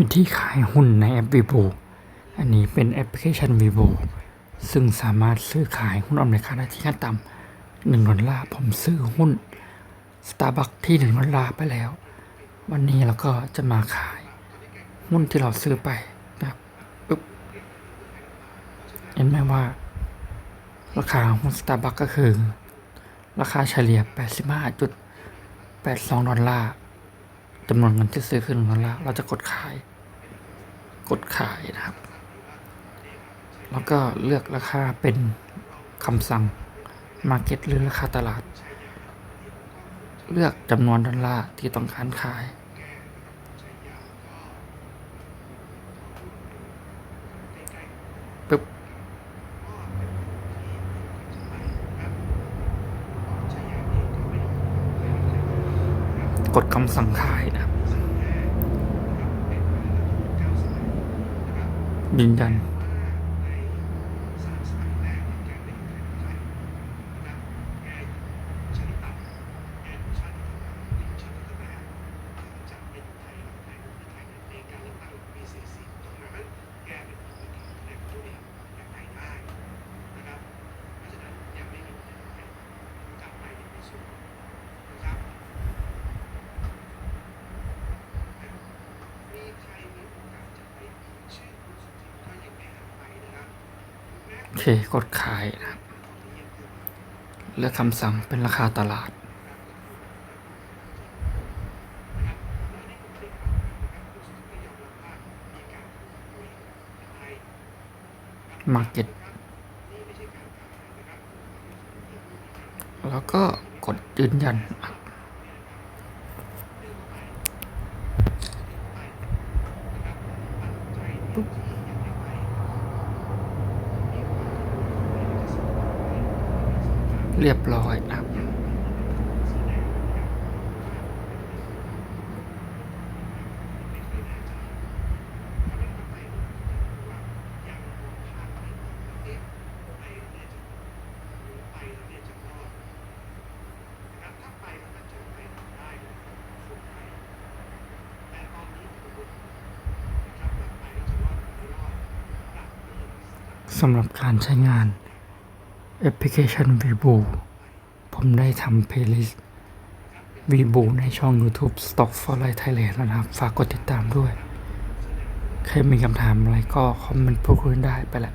วิธีขายหุ้นในแอป Vivo อันนี้เป็นแอปพลิเคชัน Vivo ซึ่งสามารถซื้อขายหุ้นออมในค่าได้ที่ขั้นต่ำหนึ่งดอลลาร์ผมซื้อหุ้น Starbucks ที่หนึ่งดอลลาร์ไปแล้ว วันนี้เราก็จะมาขายหุ้นที่เราซื้อไปนะครับปึ๊บเห็นไหมว่า ราคาหุ้น Starbucks ก็คือ ราคาเฉลี่ย 85.82 ดอลลาร์ จำนวนเงินที่ซื้อขึ้นนั้นละเราจะกดขาย กดขายนะครับ แล้วก็เลือกราคาเป็นคำสั่ง Market หรือราคาตลาด เลือกจำนวนดอลลาร์ที่ต้องการขายปึ๊บ กดคำสั่งขายนะครับยืนยัน เคกดขายนะครับเลือกคำสั่งเป็นราคาตลาด Market แล้วก็กดยืนยัน ปุ๊บ เรียบร้อยนะครับ สำหรับการใช้งาน แอปพลิเคชัน Vivo ผมได้ทำเพลย์ลิสต์ Vivo ในช่อง YouTube Stock for Life Thailand แล้วนะครับ ฝากกดติดตามด้วย ใครมีคำถามอะไรก็คอมเมนต์พูดคุยได้ไปแหละ